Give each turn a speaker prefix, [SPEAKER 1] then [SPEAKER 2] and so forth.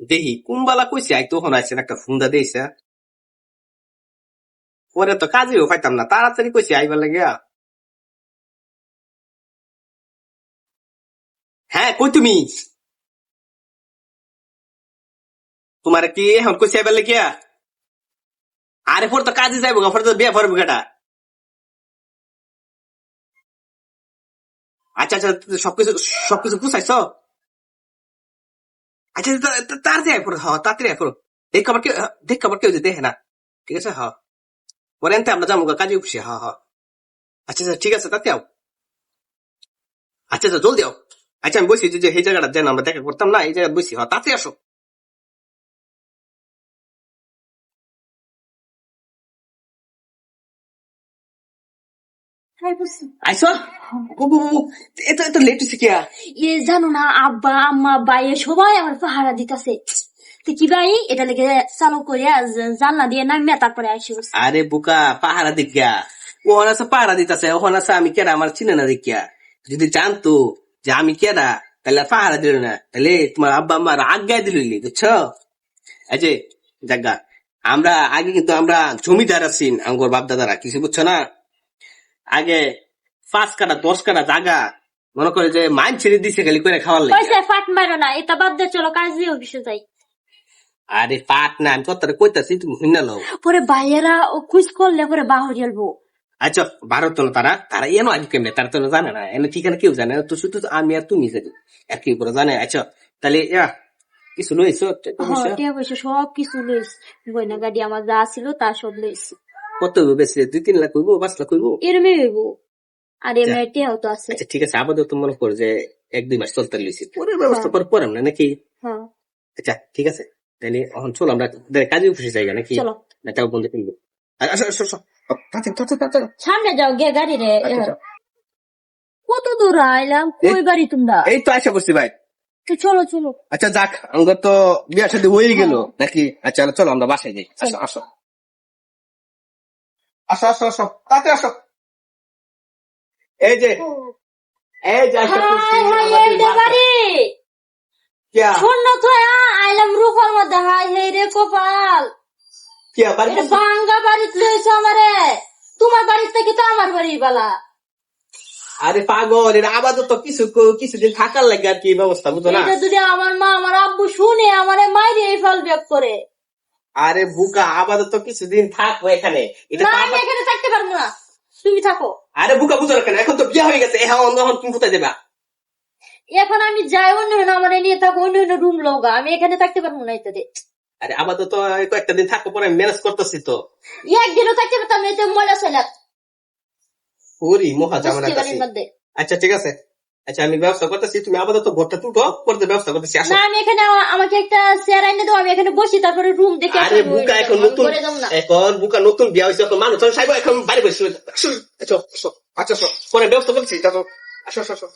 [SPEAKER 1] দেখি কুম্বালা কইছে আই তখন আইসেন একটা ফুন্দা দিয়েছে পরে তো কাজেও পাইতাম না তাড়াতাড়ি কইছে আইবার লাগিয়া হ্যাঁ কই তুমি তোমার কি এখন কইছে আইবার লাগিয়া আরে পর তো কাজে যাইবো গা তো বিয়ে পড়ব কেটা আচ্ছা আচ্ছা সবকিছু সবকিছু গুছাইছ আচ্ছা তাড়াতাড়ি আয় পড়ো হ তাড়াতাড়ি আয় পড়ো দেখ আবার কেউ, দেখ আবার কেউ যে দেখে না, ঠিক আছে হ পরে এনতে আমরা যাব কাজে উপসি হ হ আচ্ছা আচ্ছা ঠিক আছে, তাতে আও। আচ্ছা আচ্ছা জলদি আও। আচ্ছা আমি বসি যে এই জায়গাটা যেন আমরা দেখা করতাম না, এই জায়গায় বসি হ তাতে আসো। আইসো বুবু বুবু এত এত লেট হচ্ছে কিয়া
[SPEAKER 2] এ জানো না আব্বা আম্মা বাইয়ে সবাই আমার পাহারা দিতেছে তো কি ভাই এটা লেগে চালু করে জানলা দিয়ে নামিয়ে তারপরে আসি বলছে।
[SPEAKER 1] আরে বুকা পাহারা দিকিয়া ওখানে আছে পাহারা দিতেছে ওখানে আছে আমি কেডা আমার চিনে না দেখিয়া যদি জানতো যে আমি কেডা তাহলে পাহারা দিল না তাহলে তোমার আব্বা আমার আজ্ঞায় দিল বুঝছ এই যে জাগা আমরা আগে কিন্তু আমরা জমিদার আছি আমার বাপ দাদারা কিছু বুঝছ না আগে পাঁচ কাটা দশ কাটা জাগা মনে করে যে মাইন ছেড়ে দিছে খালি করে খাওয়ার লাগে।
[SPEAKER 2] পয়সা ফাট মারো না এটা বাদ দিয়ে চলো কাজে অফিসে যাই।
[SPEAKER 1] আরে পাট না আমি কথাটা কইতাছি তুমি শুনে লও।
[SPEAKER 2] পরে বাইয়েরা ও খুঁজ করলে পরে বাহর গেলবো।
[SPEAKER 1] আচ্ছা ভারত তো তারা তারা এনো আগে কেমনে তারা তো জানে না এনে ঠিকানা কেউ জানে না তো শুধু তো আমি আর তুমি জানি আর কেউ করে জানে। আচ্ছা তাহলে ইয়া কিছু লইছো?
[SPEAKER 2] সব কিছু লইস গয়না গাড়ি আমার যা ছিল তা সব লইস
[SPEAKER 1] কত বেশি দুই তিন লাখ কইবো পাঁচ লাখ কইবো
[SPEAKER 2] এরমে হইব আর এমনি টিয়াও তো আছে
[SPEAKER 1] আচ্ছা ঠিক আছে আপাতত মনে কর যে এক দুই মাস চলতে লইছি। পরে ব্যবস্থা করে পরে আমরা নাকি
[SPEAKER 2] হ্যাঁ।
[SPEAKER 1] আচ্ছা ঠিক আছে। তাহলে এখন চলো আমরা কাজে খুশি জায়গা নাকি?
[SPEAKER 2] চলো।
[SPEAKER 1] না তাও বন্ধু কিনবো।
[SPEAKER 2] সামনে যাও গে গাড়ি রে।
[SPEAKER 1] আচ্ছা, আচ্ছা।
[SPEAKER 2] কত দূর আইলাম? কই বাড়ি তোমরা?
[SPEAKER 1] এই তো আশা করছি ভাই।
[SPEAKER 2] তো চলো চলো।
[SPEAKER 1] আচ্ছা যাক আমাদের তো বিয়ার সাথে হয়ে গেল নাকি? আচ্ছা চলো আমরা বাসায় যাই। আসো আসো। আসো আসো আসো তাতে আসো। এই যে এই যে আশা করছি
[SPEAKER 2] হাই হাই
[SPEAKER 1] আমাদের
[SPEAKER 2] এই যে
[SPEAKER 1] বাসা।
[SPEAKER 2] বাড়ি।
[SPEAKER 1] কিয়া?
[SPEAKER 2] শূন্য তো আইলাম রূপার মধ্যে। হাই হাই রে কপাল। বাড়িতে আমারে। তোমার বাড়ির থেকে তো আমার বাড়ি বালা।
[SPEAKER 1] আরে পাগল এটা আপাতত কিছু কিছুদিন থাকার লাগে আর কি ব্যবস্থা বুঝো না?
[SPEAKER 2] যদি আমার মা আমার আব্বু শুনে আমারে মাইরে ফল ব্যাক করে।
[SPEAKER 1] আরে বুকা আপাতত কিছুদিন থাকব এখানে। এটা
[SPEAKER 2] না আমি এখানে থাকতে পারব না। তুমি থাকো।
[SPEAKER 1] আরে বুকা বুঝো কেন এখন তো বিয়ে হয়ে গেছে এখন এখন তুমি কোথায় দেবা
[SPEAKER 2] এখন আমি যাই অন্য অন্য আমার নিয়ে থাকো অন্য অন্য রুম লোগা আমি এখানে থাকতে পারব না এতে
[SPEAKER 1] আরে আপাতত কয়েকটা দিন থাকব পরে ম্যানেজ করতেছি তো।
[SPEAKER 2] একদিনও থাকতে পারতাম না এতে ময়লা ছেলে
[SPEAKER 1] ওরি মহা জামানা আচ্ছা ঠিক আছে। আচ্ছা আমি ব্যবস্থা করতেছি তুমি আপাতত ভোটটা তুটো করতে ব্যবস্থা করতেছি আসো
[SPEAKER 2] না আমি এখানে আমাকে একটা চেয়ার এনে দাও আমি এখানে বসি তারপরে রুম দেখে
[SPEAKER 1] আরে বুকা এখন নতুন এখন বুকা নতুন বিয়া হয়েছে এখন মানুষ সাইব এখন বাড়ি বসে আসো আচ্ছা আসো পরে ব্যবস্থা করছি আসো আসো আসো আসো